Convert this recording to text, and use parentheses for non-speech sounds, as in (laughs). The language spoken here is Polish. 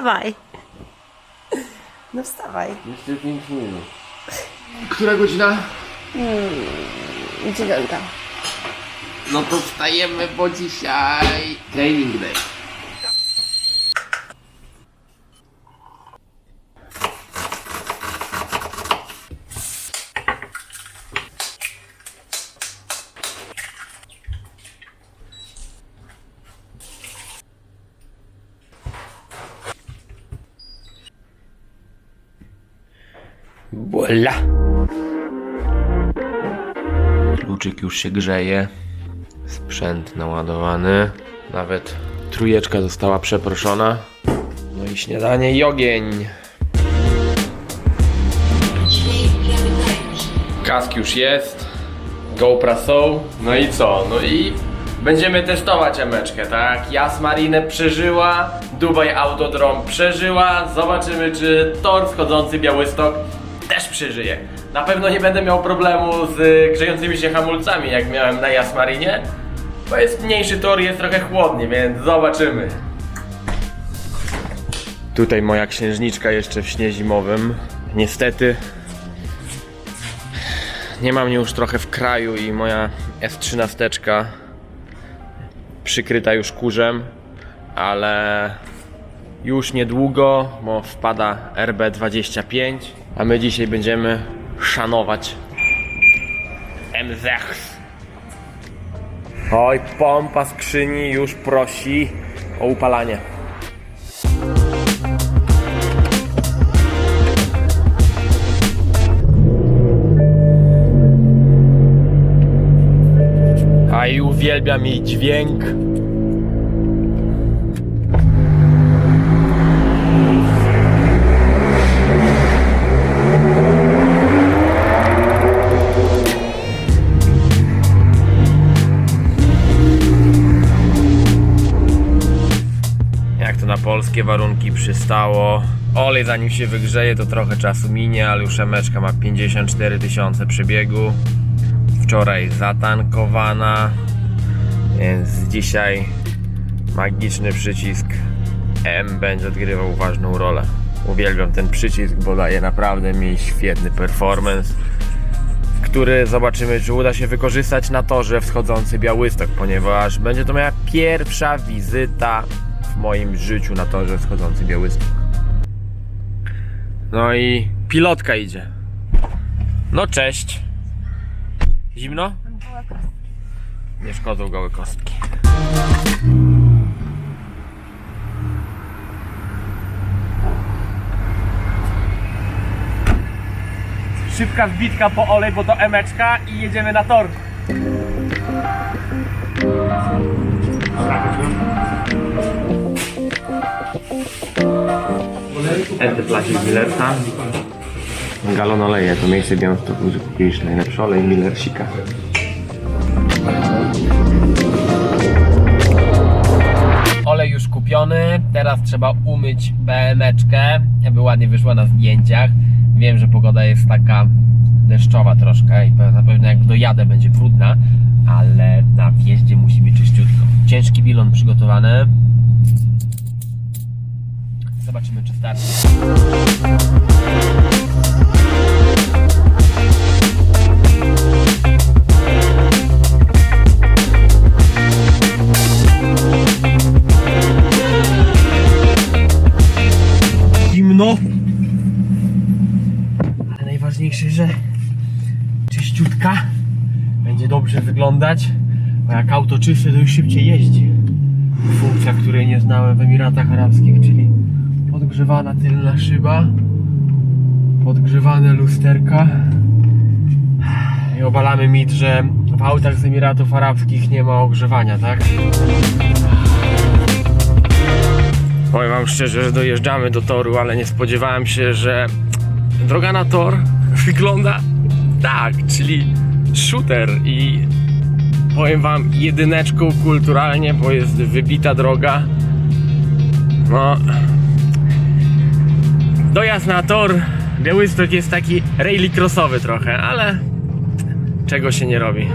Wstawaj. No wstawaj. Jeszcze 5 minut. Która godzina? Dziewiąta. No to wstajemy, bo dzisiaj training day. Voila! Kluczyk już się grzeje. Sprzęt naładowany. Nawet trójeczka została przeproszona. No i śniadanie i ogień. Kask już jest. GoPro są. No i co? No i będziemy testować emeczkę, tak? Jas Marinę przeżyła, Dubaj Autodrom przeżyła. Zobaczymy, czy tor schodzący Białystok też przeżyje. Na pewno nie będę miał problemu z grzejącymi się hamulcami, jak miałem na Jasmarinie. Bo jest mniejszy tor, jest trochę chłodnie, więc zobaczymy. Tutaj moja księżniczka jeszcze w śnie zimowym. Niestety nie mam już trochę w kraju i moja S13 przykryta już kurzem, ale już niedługo, bo wpada RB25, a my dzisiaj będziemy szanować MZEX. Oj, pompa skrzyni już prosi o upalanie. A i uwielbiam jej dźwięk. Polskie warunki przystało. Olej zanim się wygrzeje to trochę czasu minie, ale już emeczka ma 54 tysiące przebiegu. Wczoraj zatankowana, więc dzisiaj magiczny przycisk M będzie odgrywał ważną rolę. Uwielbiam ten przycisk, bo daje naprawdę mi świetny performance, który zobaczymy, czy uda się wykorzystać na torze wschodzący Białystok, ponieważ będzie to moja pierwsza wizyta moim życiu na torze wschodzący Białystok. No i pilotka idzie. No cześć. Zimno? Nie szkodzą gołe kostki. Szybka wbitka po olej, bo to emeczka i jedziemy na tor. Entyplasik Millersa. Galon oleje, to miejsce w Białymstoku, gdzie kupiliśmy najlepszy olej Millersika. Olej już kupiony, teraz trzeba umyć BMeczkę, aby ładnie wyszła na zdjęciach. Wiem, że pogoda jest taka deszczowa troszkę i pe- zapewne jak dojadę będzie brudna, ale na wjeździe musi być czyściutko. Ciężki bilon przygotowany. Zobaczymy czy starczy. Zimno. Ale najważniejsze, że czyściutka będzie dobrze wyglądać. Bo jak auto czyste, to już szybciej jeździ. Funkcja, której nie znałem w Emiratach Arabskich, czyli podgrzewana tylna szyba, podgrzewane lusterka. I obalamy mit, że w autach z Emiratów Arabskich nie ma ogrzewania, tak? Powiem wam szczerze, że dojeżdżamy do toru, ale nie spodziewałem się, że droga na tor (laughs) wygląda tak, czyli shooter i powiem wam jedyneczką kulturalnie, bo jest wybita droga. No dojazd na tor Białystok jest taki rally crossowy trochę, ale czego się nie robi.